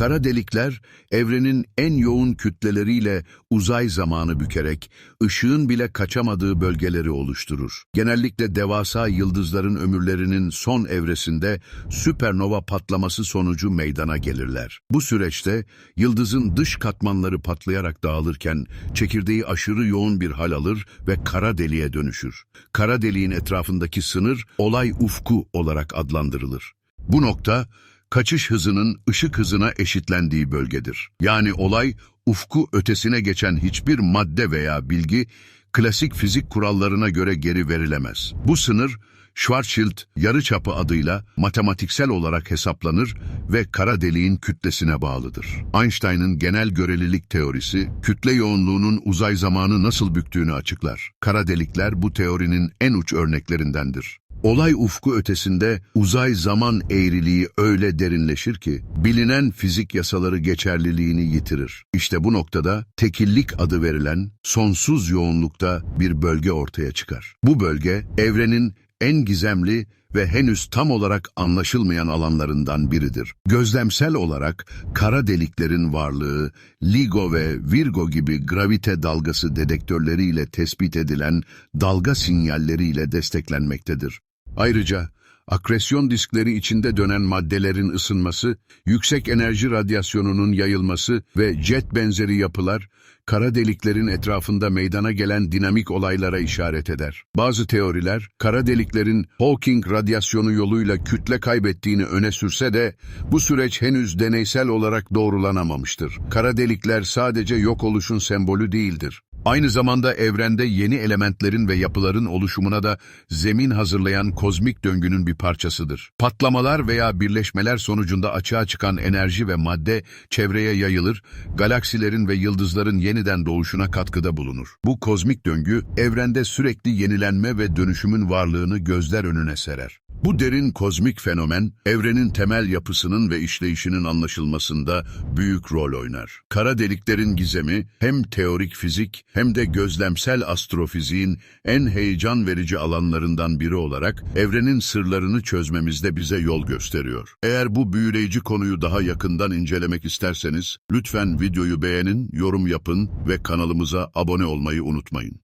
Kara delikler, evrenin en yoğun kütleleriyle uzay zamanı bükerek, ışığın bile kaçamadığı bölgeleri oluşturur. Genellikle devasa yıldızların ömürlerinin son evresinde süpernova patlaması sonucu meydana gelirler. Bu süreçte yıldızın dış katmanları patlayarak dağılırken çekirdeği aşırı yoğun bir hal alır ve kara deliğe dönüşür. Kara deliğin etrafındaki sınır olay ufku olarak adlandırılır. Bu nokta kaçış hızının ışık hızına eşitlendiği bölgedir. Yani olay ufku ötesine geçen hiçbir madde veya bilgi klasik fizik kurallarına göre geri verilemez. Bu sınır Schwarzschild yarıçapı adıyla matematiksel olarak hesaplanır ve kara deliğin kütlesine bağlıdır. Einstein'ın genel görelilik teorisi, kütle yoğunluğunun uzay zamanı nasıl büktüğünü açıklar. Kara delikler bu teorinin en uç örneklerindendir. Olay ufku ötesinde uzay zaman eğriliği öyle derinleşir ki bilinen fizik yasaları geçerliliğini yitirir. İşte bu noktada tekillik adı verilen sonsuz yoğunlukta bir bölge ortaya çıkar. Bu bölge evrenin en gizemli ve henüz tam olarak anlaşılmayan alanlarından biridir. Gözlemsel olarak kara deliklerin varlığı, LIGO ve Virgo gibi gravite dalgası dedektörleriyle tespit edilen dalga sinyalleriyle desteklenmektedir. Ayrıca akresyon diskleri içinde dönen maddelerin ısınması, yüksek enerji radyasyonunun yayılması ve jet benzeri yapılar, kara deliklerin etrafında meydana gelen dinamik olaylara işaret eder. Bazı teoriler, kara deliklerin Hawking radyasyonu yoluyla kütle kaybettiğini öne sürse de, bu süreç henüz deneysel olarak doğrulanamamıştır. Kara delikler sadece yok oluşun sembolü değildir. Aynı zamanda evrende yeni elementlerin ve yapıların oluşumuna da zemin hazırlayan kozmik döngünün bir parçasıdır. Patlamalar veya birleşmeler sonucunda açığa çıkan enerji ve madde çevreye yayılır, galaksilerin ve yıldızların yeniden doğuşuna katkıda bulunur. Bu kozmik döngü evrende sürekli yenilenme ve dönüşümün varlığını gözler önüne serer. Bu derin kozmik fenomen, evrenin temel yapısının ve işleyişinin anlaşılmasında büyük rol oynar. Kara deliklerin gizemi hem teorik fizik hem de gözlemsel astrofiziğin en heyecan verici alanlarından biri olarak evrenin sırlarını çözmemizde bize yol gösteriyor. Eğer bu büyüleyici konuyu daha yakından incelemek isterseniz lütfen videoyu beğenin, yorum yapın ve kanalımıza abone olmayı unutmayın.